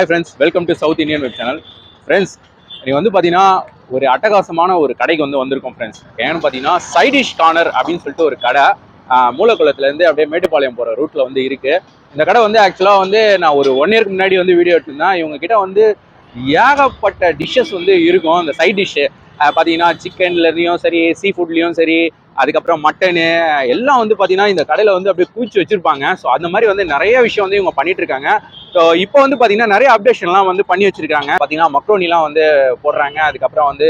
Hi friends welcome to south Indian web channel friends நீ வந்து பார்த்தீங்கன்னா ஒரு அட்டகாசமான ஒரு கடைக்கு வந்து வந்திருக்கோம் ஃப்ரெண்ட்ஸ் ஏன்னு பார்த்தீங்கன்னா சைடிஷ் கார்னர் அப்படின்னு சொல்லிட்டு ஒரு கடை மூலக்குளத்துலேருந்து அப்படியே மேட்டுப்பாளையம் போகிற ரூட்டில் வந்து இருக்குது இந்த கடை வந்து ஆக்சுவலாக வந்து நான் ஒரு ஒன் இயர்க்கு முன்னாடி வந்து வீடியோ எடுத்திருந்தேன். இவங்க கிட்ட வந்து ஏகப்பட்ட டிஷ்ஷஸ் வந்து இருக்கும். அந்த சைட் டிஷ்ஷு பார்த்தீங்கன்னா சிக்கன்லேயும் சரி சீ ஃபுட்லேயும் சரி அதுக்கப்புறம் மட்டனு எல்லாம் வந்து பார்த்தீங்கன்னா இந்த கடையில் வந்து அப்படியே பூச்சி வச்சுருப்பாங்க. ஸோ அந்த மாதிரி வந்து நிறைய விஷயம் வந்து இவங்க பண்ணிட்டு இருக்காங்க. ஸோ இப்போ வந்து பார்த்தீங்கன்னா நிறைய அப்டேஷன்லாம் வந்து பண்ணி வச்சிருக்காங்க. பார்த்தீங்கன்னா மக்ரோனிலாம் வந்து போடுறாங்க. அதுக்கப்புறம் வந்து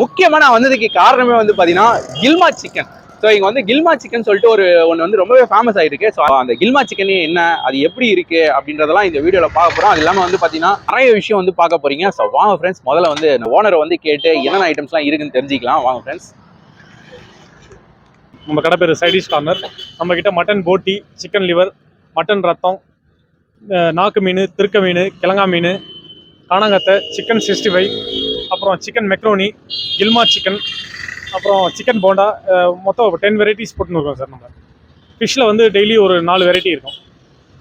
முக்கியமாக நான் வந்ததுக்கு காரணமே வந்து பார்த்தீங்கன்னா கில்மா சிக்கன் ஸோ இங்கே வந்து கில்மா சிக்கன் சொல்லிட்டு ஒரு ஒன்று வந்து ரொம்பவே ஃபேமஸ் ஆகிருக்கு ஸோ அந்த கில்மா சிக்கன் என்ன அது எப்படி இருக்கு அப்படின்றதெல்லாம் இந்த வீடியோவில் பார்க்க போகிறோம் அது இல்லாமல் வந்து பார்த்தீங்கன்னா நிறைய விஷயம் வந்து பார்க்க போறீங்க. ஸோ வாங்க ஃப்ரெண்ட்ஸ் முதல்ல வந்து ஓனரை வந்து கேட்டு என்னென்ன ஐட்டம்ஸ்லாம் இருக்குன்னு தெரிஞ்சுக்கலாம். வாங்க ஃப்ரெண்ட்ஸ் நம்ம கடை பேர் சைடிஷ் கார்னர் நம்ம கிட்ட மட்டன் போட்டி சிக்கன் லிவர் மட்டன் ரத்தம் நாக்கு மீன் திருக்க மீன் கிழங்கா மீன் காணாங்கத்தை சிக்கன் சிக்ஸ்டி ஃபைவ் அப்புறம் சிக்கன் மெக்ரோனி கில்மா சிக்கன் அப்புறம் சிக்கன் போண்டா மொத்தம் டென் வெரைட்டிஸ் போட்டுன்னு சார் நம்ம. ஃபிஷ்ஷில் வந்து டெய்லி ஒரு நாலு வெரைட்டி இருக்கும்.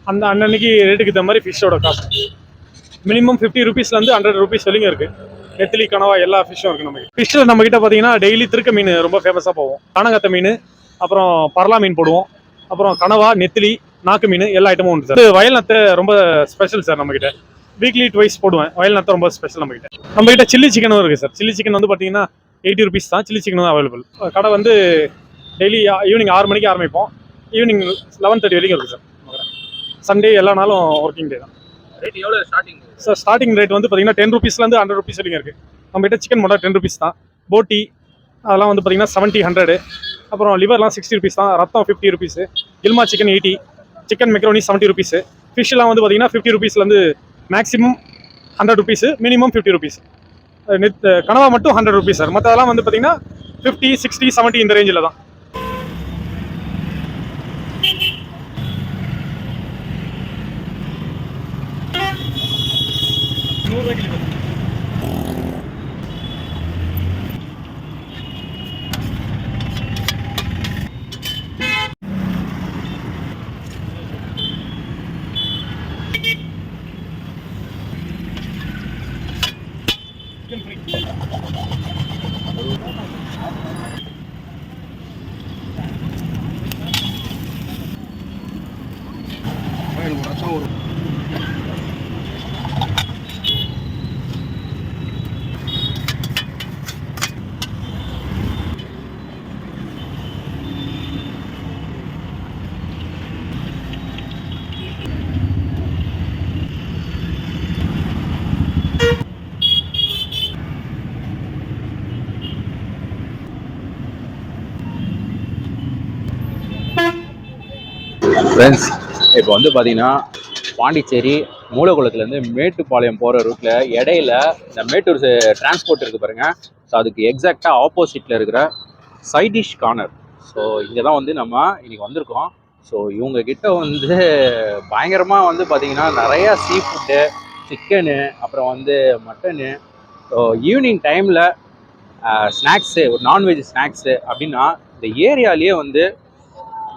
அந்த அன்னன்னைக்கு ரேட்டுக்கு தகுந்த மாதிரி ஃபிஷ்ஷோட காஸ்ட் மினிமம் ஃபிஃப்டி ருபீஸ்லேருந்து ஹண்ட்ரட் ருபீஸ் வரைக்கும் இருக்குது நெத்திலி கனவா எல்லா ஃபிஷ்ஷும் இருக்குது நம்ம ஃபிஷ்ஷில் நம்ம கிட்ட பார்த்தீங்கன்னா டெய்லி திருக்க மீன் ரொம்ப ஃபேமஸாக போவோம். கானங்கத்த மீன் அப்புறம் பரலா மீன் போடுவோம். அப்புறம் கனவா நெத்திலி நாக்கு மீன் எல்லா ஐட்டமும் உண்டு சார் வயல் நத்தை ரொம்ப ஸ்பெஷல் சார் நம்மக்கிட்ட வீக்லி ட்வைஸ் போடுவேன். வயல் நத்தை ரொம்ப ஸ்பெஷல் நம்மக்கிட்ட நம்மகிட்ட சில்லி சிக்கனும் இருக்குது சார் சில்லி சிக்கன் வந்து பார்த்தீங்கன்னா எயிட்டி ருபீஸ் தான். சில்லி சிக்கன் தான் அவைலபிள் கடை வந்து டெய்லி ஈவினிங் ஆறு மணிக்கு ஆரம்பிப்போம். ஈவினிங் லெவன் தேர்ட்டி வரைக்கும் இருக்குது சார் சண்டே எல்லா நாளும் ஒர்க்கிங் டே தான். ரேட் எவ்வளோ ஸ்டார்டிங் சார் ஸ்டார்டிங் ரேட் வந்து பார்த்தீங்கன்னா டென் ருபீஸ்லேருந்து ஹண்ட்ரட் ருபீஸ் வரைக்கும் இருக்குது நம்மகிட்ட சிக்கன் மட்டும் டென் ருபீஸ் தான். போட்டி அதெல்லாம் வந்து பார்த்தீங்கன்னா செவன்ட்டி ஹண்ட்ரடு அப்புறம் லிவர்லாம் சிக்ஸ்டி ருபீஸ் தான். ரத்தம் fifty rupees கில்மா chicken eighty chicken macaroni seventy rupees ஃபிஷ்லாம் வந்து பார்த்தீங்கன்னா fifty ருபீஸ்லேருந்து maximum hundred rupees minimum fifty rupees நித் கனவா மட்டும் ஹண்ட்ரட் ருபீஸ் சார் மற்றதெல்லாம் வந்து பார்த்தீங்கன்னா ஃபிஃப்டி சிக்ஸ்டி செவன்ட்டி இந்த ரேஞ்சில் தான். ஃப்ரெண்ட்ஸ் இப்போ வந்து பார்த்தீங்கன்னா பாண்டிச்சேரி மூலகுளத்துலேருந்து மேட்டுப்பாளையம் போகிற ரூட்டில் இடையில இந்த மேட்டூர் டிரான்ஸ்போர்ட் இருக்குது பாருங்கள் ஸோ அதுக்கு எக்ஸாக்டாக ஆப்போசிட்டில் இருக்கிற சைடிஷ் கார்னர் ஸோ இங்கே தான் வந்து நம்ம இன்றைக்கி வந்திருக்கோம். ஸோ இவங்கக்கிட்ட வந்து பயங்கரமாக வந்து பார்த்தீங்கன்னா நிறையா சீ ஃபுட்டு சிக்கனு அப்புறம் வந்து மட்டனு ஸோ ஈவினிங் டைமில் ஸ்நாக்ஸு ஒரு நான்வெஜ் ஸ்நாக்ஸு அப்படின்னா இந்த ஏரியாலேயே வந்து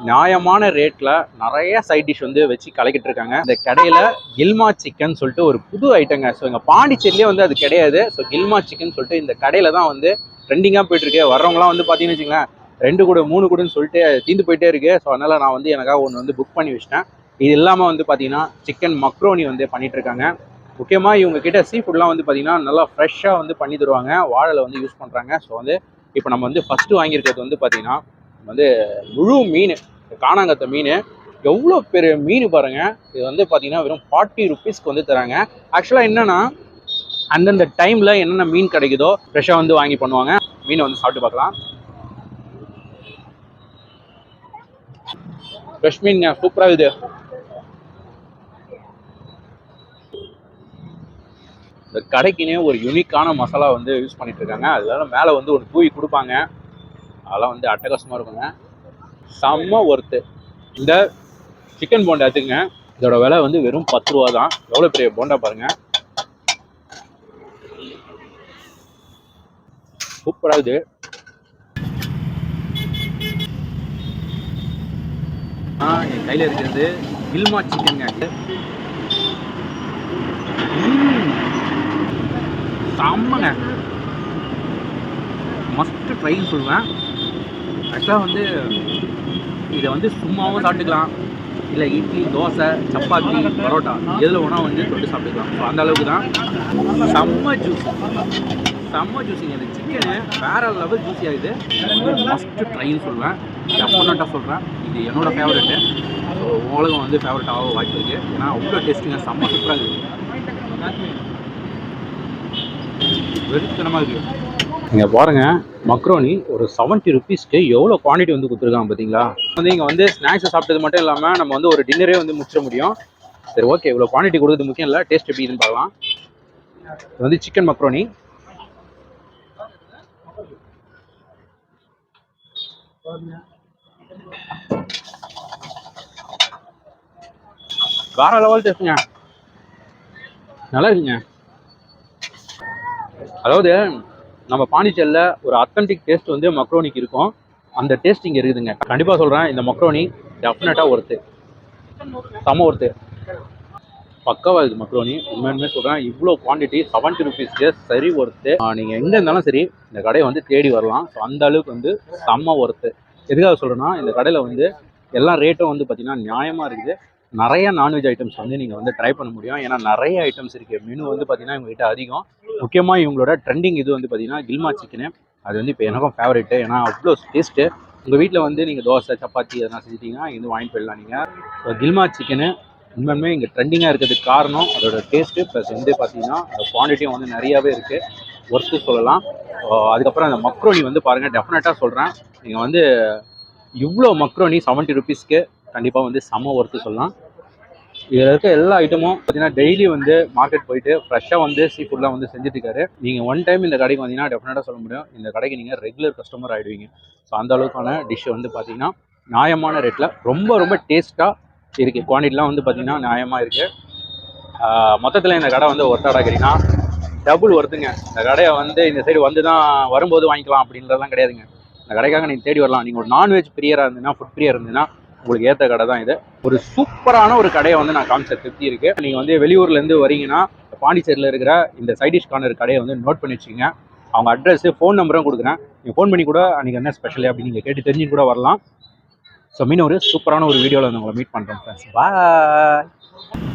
நியாயமான ரேட்ல நிறைய சைட் டிஷ் வந்து வச்சு கலக்கிட்டு இருக்காங்க இந்த கடையில கில்மா சிக்கன் சொல்லிட்டு ஒரு புது ஐட்டங்க ஸோ எங்கள் பாண்டிச்சேரியிலே வந்து அது கிடையாது. ஸோ கில்மா சிக்கன் சொல்லிட்டு இந்த கடையில தான் வந்து ட்ரெண்டிங்காக போயிட்டு இருக்கு வந்து பார்த்தீங்கன்னு வச்சுங்களேன் ரெண்டு கூட மூணு கூடன்னு சொல்லிட்டு தீந்து போயிட்டே இருக்கு. ஸோ அதனால நான் வந்து எனக்காக ஒன்று வந்து புக் பண்ணி வச்சிட்டேன். இது இல்லாமல் வந்து பார்த்தீங்கன்னா சிக்கன் மக்ரோனி வந்து பண்ணிட்டு இருக்காங்க முக்கியமாக இவங்க கிட்ட சீ ஃபுட்லாம் வந்து பார்த்தீங்கன்னா நல்லா ஃப்ரெஷ்ஷாக வந்து பண்ணி தருவாங்க. வாழலை வந்து யூஸ் பண்ணுறாங்க ஸோ வந்து இப்போ நம்ம வந்து ஃபஸ்ட்டு வாங்கியிருக்கிறது வந்து பார்த்தீங்கன்னா வந்து முழு மீன். காணாங்கத்த மீன் எவ்வளோ பெரிய மீன் பாருங்க. இது வந்து பார்த்தீங்கன்னா வெறும் ஃபார்ட்டி ருபீஸ்க்கு வந்து தராங்க. ஆக்சுவலாக என்னென்னா அந்தந்த டைமில் என்னென்ன மீன் கிடைக்குதோ ஃப்ரெஷ்ஷாக வந்து வாங்கி பண்ணுவாங்க. மீனை வந்து சாப்பிட்டு பார்க்கலாம். ஃப்ரெஷ் மீன் சூப்பராக இது இந்த கடைக்குனே ஒரு யூனிக்கான மசாலா வந்து யூஸ் பண்ணிட்டு இருக்காங்க. அதனால மேலே வந்து ஒரு தூவி கொடுப்பாங்க. அதெல்லாம் வந்து அட்டகாசமாக இருக்குங்க. செம்ம ஒர்த்து இந்த சிக்கன் போண்டா எடுத்துங்க இதோட விலை வந்து வெறும் பத்து ரூபா தான். எவ்வளோ பெரிய போண்டா பாருங்க. சூப்பராக இது ஆ என் கையில் இருக்கிறது கில்மா சிக்கனுங்க செம்மங்க. மஸ்ட் ட்ரைன்னு சொல்லுவேன். ஆக்சுவலாக வந்து இதை வந்து சும்மாவும் சாப்பிட்டுக்கலாம். இல்லை இட்லி தோசை சப்பாத்தி பரோட்டா எதில் வேணால் வந்து தொட்டு சாப்பிட்டுக்கலாம். ஸோ அந்த அளவுக்கு தான். செம்ம ஜூஸ் செம்ம ஜூஸிங்க இந்த சிக்கனு வேறு லெவல் ஜூஸி ஆகுது ஃபஸ்ட்டு ட்ரைன்னு சொல்லுவேன் டெஃபினட்டாக சொல்கிறேன் இது என்னோடய ஃபேவரெட்டு ஸோ உலகம் வந்து ஃபேவரட் ஆக வாய்ப்பு இருக்குது ஏன்னா அவ்வளோ டேஸ்ட்டுங்க செம்ம சூப்பராக இருக்குது வெறித்தனமாக இருக்குது இங்கே பாருங்கள் மக்ரோனி ஒரு செவன்ட்டி ருபீஸ்க்கு எவ்வளோ குவான்டிட்டி வந்து கொடுத்துருக்காங்க பார்த்தீங்களா வந்து இங்கே வந்து ஸ்நாக்ஸை சாப்பிட்டது மட்டும் இல்லாமல் நம்ம வந்து ஒரு டின்னரே வந்து முடிச்சிட முடியும். சரி ஓகே இவ்வளோ குவான்டிட்டி கொடுக்குறது முக்கியம் இல்லை டேஸ்ட் எப்படி இதுன்னு பார்க்கலாம். இது வந்து சிக்கன் மக்ரோனி வேற லெவல் டேஸ்ட்டுங்க நல்லா இருக்குங்க. அதாவது நம்ம பாண்டிச்சேரியில் ஒரு அத்தன்டிக் டேஸ்ட் வந்து மக்ரோனிக்கு இருக்கும். அந்த டேஸ்ட் இங்கே இருக்குதுங்க. கண்டிப்பாக சொல்கிறேன் இந்த மக்ரோனி டெஃபினட்டாக ஒருத்து செம ஒருத்து பக்காவாக இருக்குது மக்ரோனி உண்மையுமே சொல்கிறேன் இவ்வளோ குவான்டிட்டி செவன்ட்டி ருபீஸ்க்கு சரி ஒர்த்து நீங்கள் எங்கே இருந்தாலும் சரி இந்த கடையை வந்து தேடி வரலாம். ஸோ அந்த அளவுக்கு வந்து செம்ம ஒர்த்து எதுக்காக சொல்கிறேன்னா இந்த கடையில் வந்து எல்லா ரேட்டும் வந்து பார்த்திங்கன்னா நியாயமாக இருக்குது. நிறைய நான்வெஜ் ஐட்டம்ஸ் வந்து நீங்கள் வந்து ட்ரை பண்ண முடியும். ஏன்னா நிறைய ஐட்டம்ஸ் இருக்குது மெனு வந்து பார்த்தீங்கன்னா இவங்ககிட்ட அதிகம். முக்கியமாக இவங்களோட ட்ரெண்டிங் இது வந்து பார்த்தீங்கன்னா கில்மா சிக்கனு அது வந்து இப்போ எனக்கும் ஃபேவரெட்டு ஏன்னா அவ்வளோ டேஸ்ட்டு உங்கள் வீட்டில் வந்து நீங்கள் தோசை சப்பாத்தி எதனா செஞ்சிட்டிங்கன்னா இது வாங்கிட்டு போயிடலாம் நீங்கள் ஸோ கில்மா சிக்கனு உண்மையுமே இங்கே ட்ரெண்டிங்காக இருக்கிறதுக்கு காரணம் அதோட டேஸ்ட்டு ப்ளஸ் வந்து பார்த்தீங்கன்னா அந்த குவான்டிட்டியும் வந்து நிறையாவே இருக்குது ஒர்த்து சொல்லலாம். அதுக்கப்புறம் அந்த மக்ரோனி வந்து பாருங்கள் டெஃபினட்டாக சொல்கிறேன் நீங்கள் வந்து இவ்வளோ மக்ரோனி செவன்ட்டி ருபீஸ்க்கு கண்டிப்பாக வந்து செம்ம ஒர்த்து சொல்லலாம். இதில் இருக்க எல்லா ஐட்டமும் பார்த்தீங்கன்னா டெய்லி வந்து மார்க்கெட் போயிட்டு ஃப்ரெஷ்ஷாக வந்து சீ ஃபுட்லாம் வந்து செஞ்சுட்டு நீங்கள் ஒன் டைம் இந்த கடைக்கு வந்தீங்கன்னா டெஃபினட்டாக சொல்ல முடியும். இந்த கடைக்கு நீங்கள் ரெகுலர் கஸ்டமர் ஆகிடுவீங்க ஸோ அந்த அளவுக்கான டிஷ் வந்து பார்த்தீங்கன்னா நியாயமான ரேட்டில் ரொம்ப ரொம்ப டேஸ்ட்டாக இருக்குது குவான்டிட்டிலாம் வந்து பார்த்தீங்கன்னா நியாயமாக இருக்குது மொத்தத்தில் இந்த கடை வந்து ஒர்த்தாடா கேட்டிங்கன்னா டபுள் ஒர்த்துங்க இந்த கடையை வந்து இந்த சைடு வந்து தான் வரும்போது வாங்கிக்கலாம் அப்படின்றதெல்லாம் கிடையாதுங்க. இந்த கடைக்காக நீங்கள் தேடி வரலாம். நீங்கள் ஒரு நான்வெஜ் பிரியராக இருந்தீங்கன்னா ஃபுட் பிரியர் இருந்தீங்கன்னா உங்களுக்கு ஏற்ற கடை தான் இது. ஒரு சூப்பரான ஒரு கடையை வந்து நான் காமிச்ச திருப்தி இருக்கு. நீங்கள் வந்து வெளியூர்லேருந்து வரீங்கன்னா பாண்டிச்சேரியில் இருக்கிற இந்த சைடிஷ் கார்னர் கடையை வந்து நோட் பண்ணி வச்சுங்க அவங்க அட்ரஸ் ஃபோன் நம்பரும் கொடுக்குறேன். நீங்கள் ஃபோன் பண்ணி கூட அன்றைக்கி என்ன ஸ்பெஷல் அப்படின்னு நீங்கள் கேட்டு தெரிஞ்சு கூட வரலாம். ஸோ மீன் ஒரு சூப்பரான ஒரு வீடியோவில் வந்து உங்களை மீட் பண்ணுறேன் ஃப்ரெண்ட்ஸ் பாய்